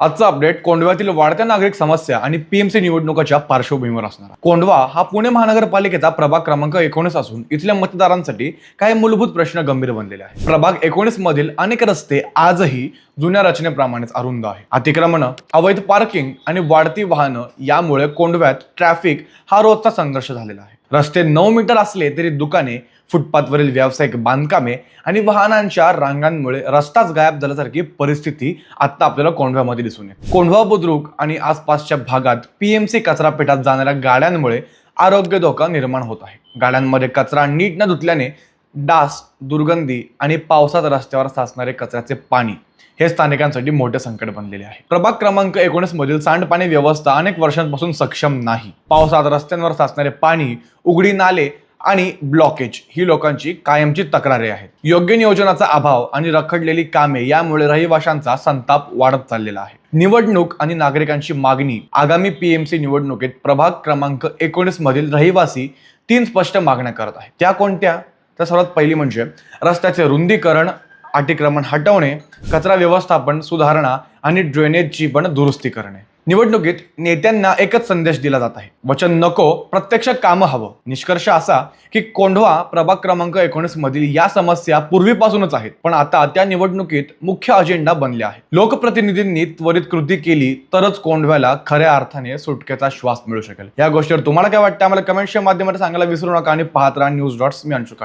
आजचा अपडेट कोंडव्यातील वाढत्या नागरिक समस्या आणि पीएमसी निवडणुकाच्या पार्श्वभूमीवर असणार. कोंडवा हा पुणे महानगरपालिकेचा प्रभाग क्रमांक एकोणीस असून इथल्या मतदारांसाठी काही मूलभूत प्रश्न गंभीर बनलेले आहेत. प्रभाग एकोणीस मधील अनेक रस्ते आजही जुन्या रचनेप्रमाणेच अरुंद आहे अतिक्रमण अवैध पार्किंग आणि वाढती वाहनं यामुळे कोंडव्यात ट्रॅफिक हा रोजचा संघर्ष झालेला आहे. रस्ते नऊ मीटर असले तरी दुकाने फुटपाथवरील व्यावसायिक बांधकामे आणि वाहनांच्या रांगांमुळे रस्ताच गायब झाल्यासारखी परिस्थिती आता आपल्याला कोंढव्यामध्ये दिसून येते. कोंढवा बुद्रुक आणि आसपासच्या भागात पीएमसी कचरा पेटात जाणाऱ्या गाड्यांमुळे आरोग्य धोका निर्माण होत आहे. गाड्यांमध्ये कचरा नीट न धुतल्याने डास दुर्गंधी आणि पावसात रस्त्यावर साचणारे कचऱ्याचे पाणी हे स्थानिकांसाठी मोठे संकट बनलेले आहे. प्रभाग क्रमांक एकोणीस मधील सांडपाणी व्यवस्था अनेक वर्षांपासून सक्षम नाही. पावसात रस्त्यांवर साचणारे पाणी उघडी नाले आणि ब्लॉकेज ही लोकांची कायमची तक्रारी आहेत. योग्य नियोजनाचा अभाव आणि रखडलेली कामे यामुळे रहिवाशांचा संताप वाढत चाललेला आहे. निवडणूक आणि नागरिकांची मागणी आगामी पीएमसी निवडणुकीत प्रभाग क्रमांक एकोणीस मधील रहिवासी तीन स्पष्ट मागण्या करत आहेत. त्या कोणत्या? तर सर्वात पहिली म्हणजे रस्त्याचे रुंदीकरण अतिक्रमण हटवणे कचरा व्यवस्थापन सुधारणा आणि ड्रेनेजची पण दुरुस्ती करणे. निवडणुकीत नेत्यांना एकच संदेश दिला जात आहे. वचन नको प्रत्यक्ष कामं हवं. निष्कर्ष असा की कोंढवा प्रभाग क्रमांक एकोणीस मधील या समस्या पूर्वीपासूनच आहेत पण आता त्या निवडणुकीत मुख्य अजेंडा बनल्या आहे लोकप्रतिनिधींनी त्वरित कृती केली तरच कोंढव्याला खऱ्या अर्थाने सुटकेचा श्वास मिळू शकेल. या गोष्टीवर तुम्हाला काय वाटतं? आम्हाला कमेंटच्या माध्यमातून सांगायला विसरू नका आणि पाहत राहा न्यूज डॉट्स मी अंशुक